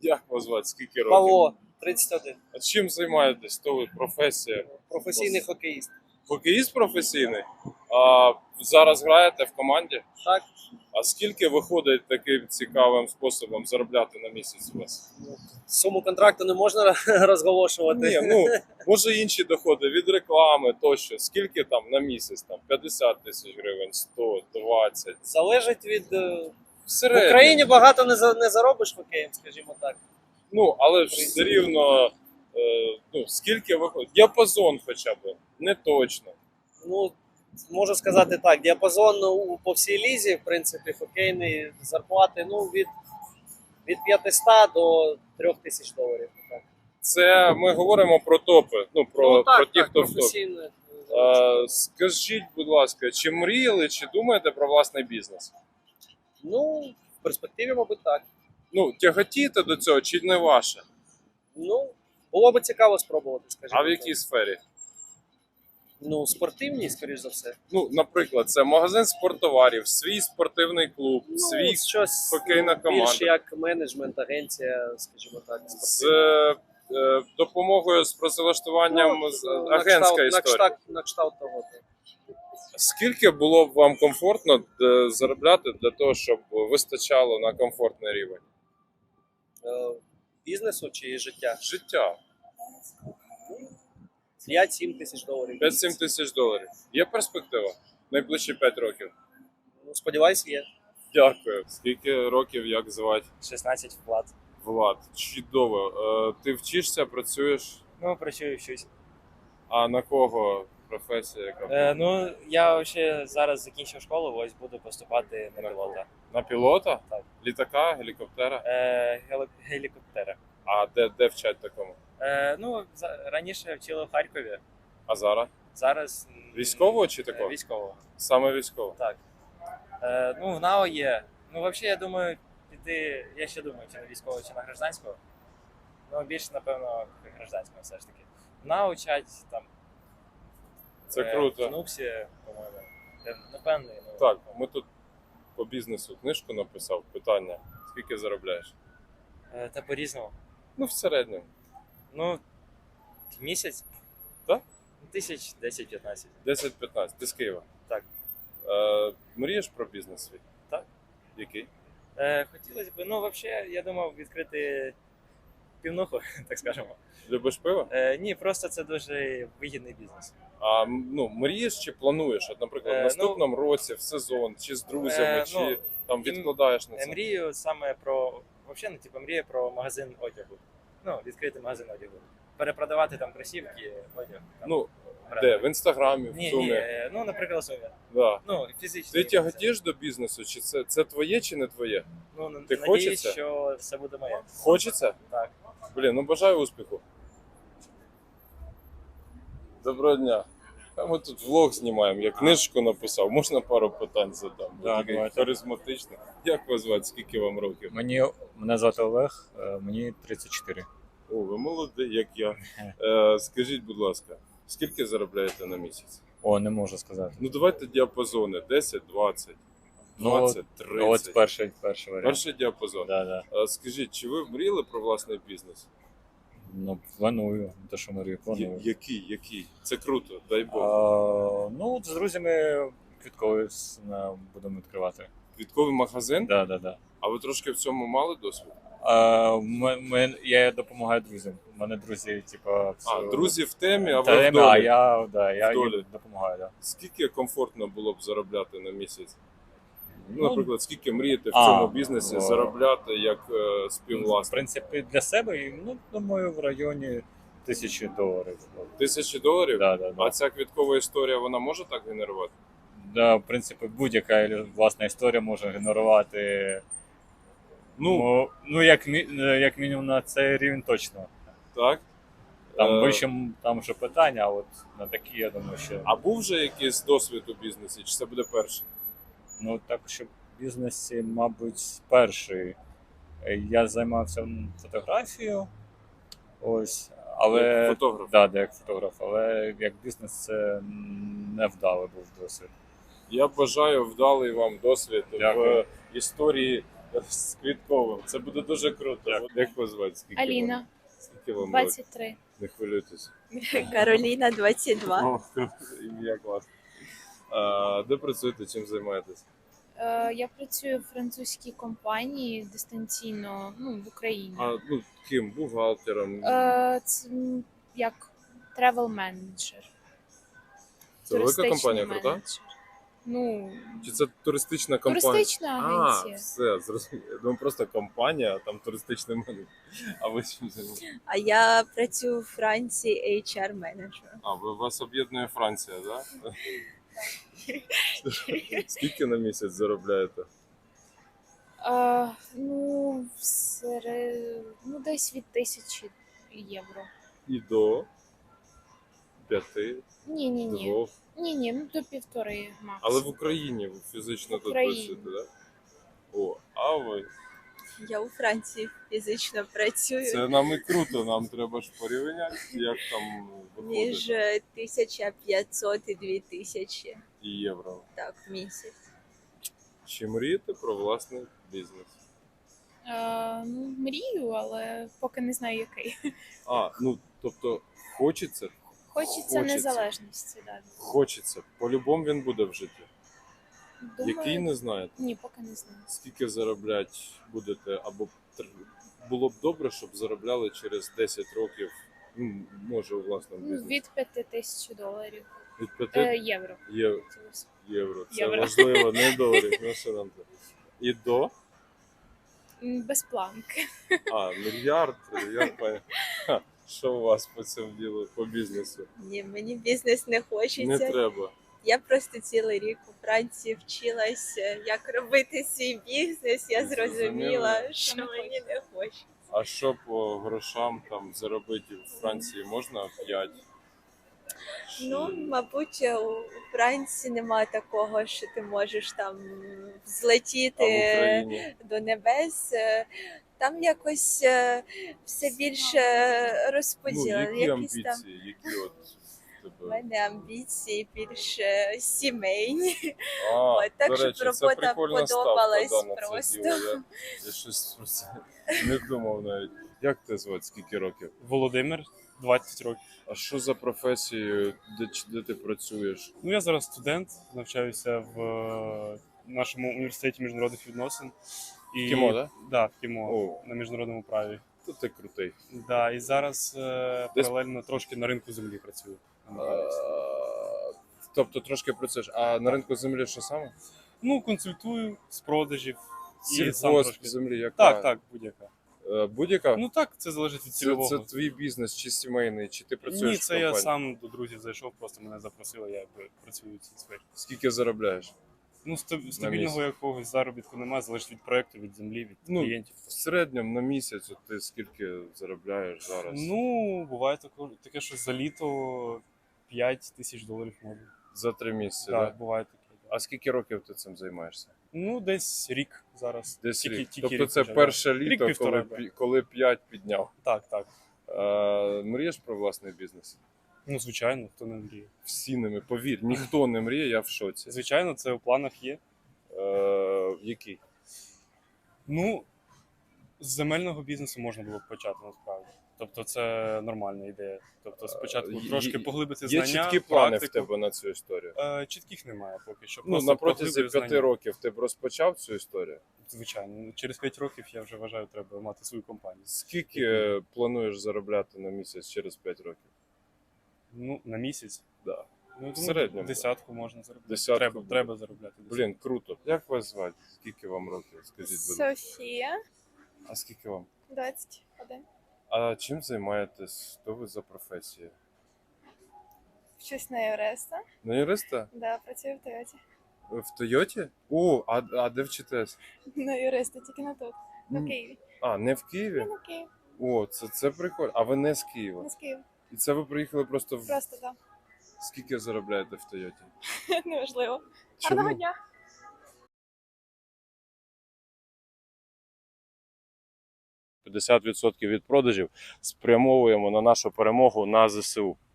Як вас звати? Скільки років? Павло, 31. А чим займаєтесь? То ви професія? Професійний хокеїст. Хокеїст професійний? А зараз граєте в команді? Так, А скільки виходить таким цікавим способом заробляти на місяць у вас? суму контракту не можна розголошувати. Ні, ну може інші доходи від реклами тощо. Скільки там на місяць? Там 50 тисяч гривень, 100, 20. Залежить від. е, В. Україні багато не, за- не заробиш хокеєм, скажімо так. Ну, але ж все рівно, е, ну, скільки виходить? Діапазон хоча б, не точно. Ну, можу сказати так, діапазон у, по всій лізі, в принципі, хокейний зарплати ну, від, від 500 до 3000 доларів. Так. Це ми говоримо про топи. Ну, про, ну, так, про ті, так, хто в топі. професійно. Е, скажіть, будь ласка, чи мріяли, чи думаєте про власний бізнес? Ну, в перспективі, мабуть, так. Ну, тяготієте до цього, чи не ваше? Ну, було би цікаво спробувати, скажімо. А в так. якій сфері? Ну, спортивні, скоріш за все. Ну, наприклад, це магазин спорттоварів, свій спортивний клуб, Ну, свій щось хокейна команда. більш як менеджмент, агенція, скажімо так, з спортивна. е, допомогою з працевлаштуванням Ну, з на агентська кшталт- історія. На кшталт, на кшталт того. так. Скільки було б вам комфортно е, заробляти для того, щоб вистачало на комфортний рівень Е, Бізнесу чи життя? життя? 5-7 тисяч доларів. 5-7 тисяч доларів. Є перспектива? Найближчі 5 років. Ну, сподіваюсь, є. Дякую. Скільки років, як звати? 16 вплат. Влад. Чудово. Е, Ти вчишся, працюєш? Ну, працюю щось. А на кого професія? Яка? Е, ну, я ще зараз закінчив школу, ось буду поступати на пілота. На пілота? Так. Літака, гелікоптера? Е, гелі- гелікоптера. А де, де вчать такому? Е, ну, за, раніше вчили в Харкові, А зараз? зараз. м, Військового чи е, такого? Військового, Саме військового. так. Е, ну, в НАО є. Ну, взагалі, я думаю, піти. Я ще думаю, чи на військового, чи на гражданського. Ну, більше, напевно, гражданського все ж таки. В НАО вчать там. Це е, круто. В НУПСі, по-моєму. Я не ну. Так, ми тут по бізнесу книжку написав. Питання: скільки заробляєш? Е, Та по-різному. Ну, в середньому. Ну, місяць? Так? Тисяч 10-15. 10-15. Ти з Києва. Так. Е, мрієш про бізнес свій? Так. Який? Е, хотілося б, ну, взагалі, я думав відкрити півнуху, так скажемо. Любиш пиво? Е, ні, просто це дуже вигідний бізнес. А ну, мрієш чи плануєш? От, наприклад, Е, в наступному році, в сезон, чи з друзями, Е, чи ну, там відкладаєш на Е, це? мрію саме про, взагалі, ну, типу, мрію про магазин одягу. Ну, відкрити магазин одягу. Перепродавати там кросівки, одяг. Там, Ну, бренди. де? В інстаграмі, в Ні, Сумі. е, ну, наприклад, Сумі. Да. Ну, фізично. Ти тяготієш до бізнесу, чи це, це твоє, чи не твоє? Ну, Ти надіюсь, хочеться? що все буде моє. Хочеться? Так. Блін, ну бажаю успіху. Доброго дня. А ми тут влог знімаємо, я книжку написав, можна пару питань задам? Да, Такий давайте. харизматичний. Як вас звати? Скільки вам років? Мені мене звати Олег, е, мені 34. О, ви молодий, як я. Е, скажіть, будь ласка, скільки заробляєте на місяць? О, не можу сказати. Ну давайте діапазони 10, 20, Ну, От перший, перший варіант. Перший діапазон. Да, да. А скажіть, чи ви мріяли про власний бізнес? Ну, планую, те, що мрію, Я- який? Який? Це круто, дай Бог. А, ну, от з друзями с- на- будемо відкривати. Квітковий магазин? Да, да, да. А ви трошки в цьому мали досвід? А, ми, ми, я допомагаю друзям. У мене друзі, типу, А, друзі в темі, а Та, ви в а долі. я, да, я їм допомагаю, да. Скільки комфортно було б заробляти на місяць? Ну, Ну, наприклад, скільки мрієте в а, цьому бізнесі о. заробляти як е, Ну, В співвласник? принципі, для себе, і, ну, думаю, в районі тисячі доларів. Тисячі доларів? Да, да, да. А ця квіткова історія вона може так генерувати? Да, в принципі, будь-яка власна історія може генерувати. Ну, Ну, ну як, мі- е, як мінімум на цей рівень точно. так. Там Е, вище там вже питання, а от на такі, я думаю, що А був вже якийсь досвід у бізнесі, чи це буде перший? Ну так, що в бізнесі, мабуть, перший. Е, Я займався фотографією. Ось. Але Як фотограф? Да, да, як фотограф, але як бізнес це м, невдалий був досвід. Я бажаю вдалий вам досвід Дякую. в історії з квітковим. Це буде дуже круто. Як вас звати? Скільки Аліна, Вам? Скільки вам 23. Не хвилюйтесь. Кароліна 22. О. Ім'я класне. А, де працюєте, чим займаєтесь? Е, я працюю в французькій компанії дистанційно ну, в Україні. А ну ким? Бухгалтером? Е, це м, як travel менеджер. Це велика компанія, крута? Ну, Чи це туристична компанія? туристична А, агенція. все, зрозуміло. Я думаю, просто компанія, а там туристичний менеджер. А ви чим займаєтесь? А я працюю у Франції HR менеджер. А, ви вас об'єднує Франція, так? Да? Скільки на місяць заробляєте? Е, ну, серед... ну, десь від тисячі євро. І до п'яти, Ні, ні, ні. двох. Ні, ні, ну до півтори максимум. Але в Україні ви фізично В тут Україні. працюєте, так? Да? О, а ви? Я у Франції фізично працюю Це нам і круто, нам треба ж порівняти, як там між виходить 1500 і 2000 і євро. так, в місяць. Чи мрієте про власний бізнес? Е, ну, мрію, але поки не знаю який. А, ну тобто хочеться, Хочеться, Хочеться. незалежності, да. хочеться. По-любому він буде в житті. Думаю, Який не знаєте. Ні, поки не знаю. Скільки заробляти будете, або було б добре, щоб заробляли через 10 років, ну, може, у власному Ну, бізнесі. від 5 тисяч доларів. Від Е, євро. є- євро. Це Євро. важливо, не доларів. Ну, що нам це? І до? Без планки. А, мільярд. Ха, Що у вас по цьому ділу, по бізнесу? Ні, мені бізнес не хочеться. Не треба. Я просто цілий рік у Франції вчилася, як робити свій бізнес. Я зрозуміла, Що мені не хочеться. А що по грошам там заробити в Франції можна 5? Ну, мабуть, у Франції немає такого, що ти можеш там Україні? до небес. Е, Там якось е, все більше Ну, розподілено. які Якісь там амбіції, які от у мене амбіції більше сімейні. А, От, так, до щоб речі, це робота прикольна подобалась ставка, да, на це просто. діло. Я, я щось про це не думав навіть. Як тебе звати, скільки років? Володимир, 20 років. А що за професією, де, ч- де ти працюєш? Ну, я зараз студент, навчаюся в е, нашому університеті міжнародних відносин. І, КІМО, да? Да, в КІМО, О. на міжнародному праві. То ти крутий. Да, і зараз е, Десь- паралельно трошки на ринку землі працюю. А, тобто трошки працюєш. А на ринку землі що саме? Ну, консультую з продажів. І сам Сільгосп трошки. землі, яка? Так, так, будь-яка. Е, Будь-яка? Ну так, це залежить від це, цільового. це твій бізнес чи сімейний, чи ти працюєш Ні, в це я сам до друзів зайшов, просто мене запросили, я якби працюю в цій сфері. Скільки заробляєш? Ну, ста- місяць. стабільного якогось заробітку немає, залежить від проекту, від землі, від Ну, клієнтів. В середньому на місяць от ти скільки заробляєш зараз? Ну, буває таке що за літо 5 тисяч доларів може. За три місяці, Так, так? буває таке. да. А скільки років ти цим займаєшся? Ну, десь рік зараз. Десь Тільки- рік. тільки тобто рік це вже, да. перше літо, коли, коли 5 підняв. Так, так. Е, мрієш про власний бізнес? Ну, звичайно, хто не мріє. Всі ними, повір, ніхто не мріє, я в шоці. Звичайно, це у планах є. Е, який? Ну, з земельного бізнесу можна було б почати насправді. Тобто це нормальна ідея. Тобто спочатку Е, трошки є- поглибити Є знання, чіткі плани в практику. тебе на цю історію. Е, чітких немає поки що. Ну, Просто на протязі поглиблюю п'яти знання. років ти б розпочав цю історію. Звичайно. Ну, Через 5 років я вже вважаю, треба мати свою компанію. Скільки е, плануєш заробляти на місяць через 5 років? Ну, на місяць. Да. Ну, я В думаю, середньому, Десятку можна заробляти. Десятку треба, буде. треба заробляти. десятку. Блін, круто. Як вас звати? Скільки вам років? Скажіть, будь ласка. Софія, А скільки вам? 21. А чим займаєтесь? Хто ви за професія? Вчусь на Юреста. На юриста? Да, працюю в Тойоті. В Тойоті? О, а, а де вчитесь? На Юреста, тільки на тут. М, На Києві. А, не в Києві? Я на Київ. О, це, це прикольно. А ви не з Києва. Не з Києва. І це ви приїхали просто в. Просто так. Скільки заробляєте в Тойоті? Неважливо. Чому? Гарного дня. 50% від продажів спрямовуємо на нашу перемогу на ЗСУ.